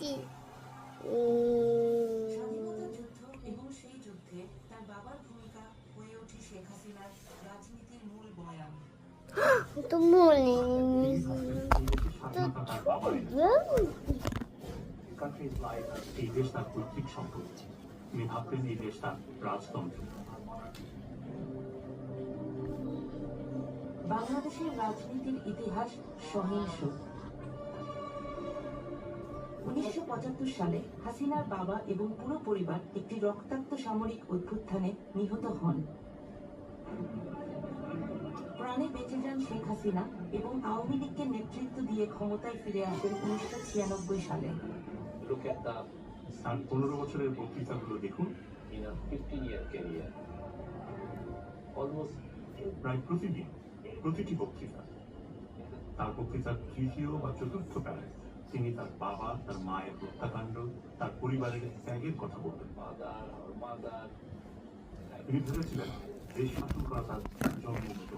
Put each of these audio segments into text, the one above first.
দেখছি উম, স্বাধীনতা যুদ্ধ এবং সেই যুদ্ধে তার বাবার ভূমিকা হয়ে ওঠে শেখ হাসিনার রাজনীতির মূল বয়ান তো মনে স্বাধীনতা কান্ট্রিজ লাইফ এই দেশ তার পৈতৃক সম্পদ তিনি ভাবতেন এই দেশ তার রাজতন্ত্র বাংলাদেশের রাজনীতির ইতিহাস সহিংস। সালে হাসিনার বাবা এবং পুরো পরিবার একটি রক্তাক্ত সামরিক অভ্যুত্থানে নিহত হন। প্রাণে বেঁচে যান শেখ হাসিনা এবং আওয়ামী লীগকে নেতৃত্ব দিয়ে ক্ষমতায় ফিরে আসেন উনিশশো ছিয়ানব্বই সালে। পনেরো বছরের বক্তৃতাগুলো দেখুন। in a 15 year career almost প্রায় প্রতিদিন প্রতিটি বক্তৃতা। তার বক্তৃতার তৃতীয় বা চতুর্থ প্যারায় তিনি তার বাবা তার মায়ের হত্যাকাণ্ড তার পরিবারের ত্যাগের কথা বলতেন। তিনি ভেবেছিলেন দেশ শাসন করা তার জন্মগত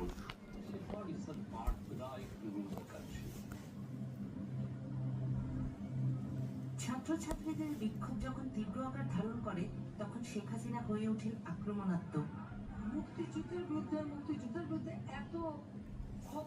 ছাত্রছাত্রীদের বিক্ষোভ যখন তীব্র আকার ধারণ করে তখন শেখ হাসিনা হয়ে ওঠেন আক্রমণাত্মক। মুক্তিযুদ্ধের বিরুদ্ধে মুক্তিযুদ্ধের বিরুদ্ধে এত ক্ষোভ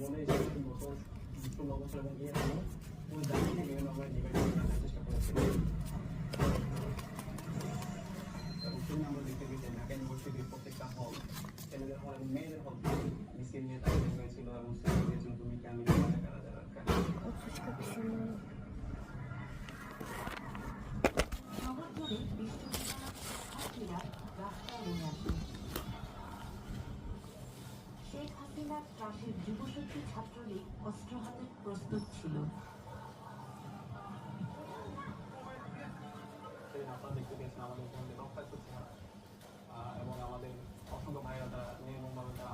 বলে সেই বছর ষোলো বছর এবং ইয়ে হলো ওই জাতিকে বিভিন্নভাবে ডিভাইড করে রাখার চেষ্টা করেছিল এবং আমরা দেখতে পেয়েছি প্রত্যেকটা হল ছেলেদের হল মেয়েদের হল মিছিল নিয়ে তুমি কেন যুবশক্তি ছাত্রলীগ অস্ত্র হাতে প্রস্তুত ছিল। আপনারা দেখতে আমাদের এবং আমাদের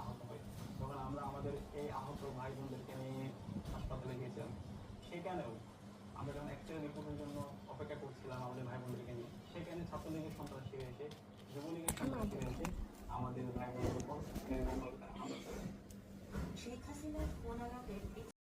আহত হয় আমরা আমাদের এই আহত ভাই বোনদেরকে নিয়ে হাসপাতালে গিয়েছিলাম, সেখানেও আমরা যখন জন্য অপেক্ষা করছিলাম আমাদের ভাই বোনদেরকে নিয়ে, সেখানে ছাত্রলীগের সন্ত্রাসীরা এসে, যুবলীগের সন্ত্রাসীরা এসে আমাদের ভাই বোনদের ಒಂದು ಫೋನಾಗ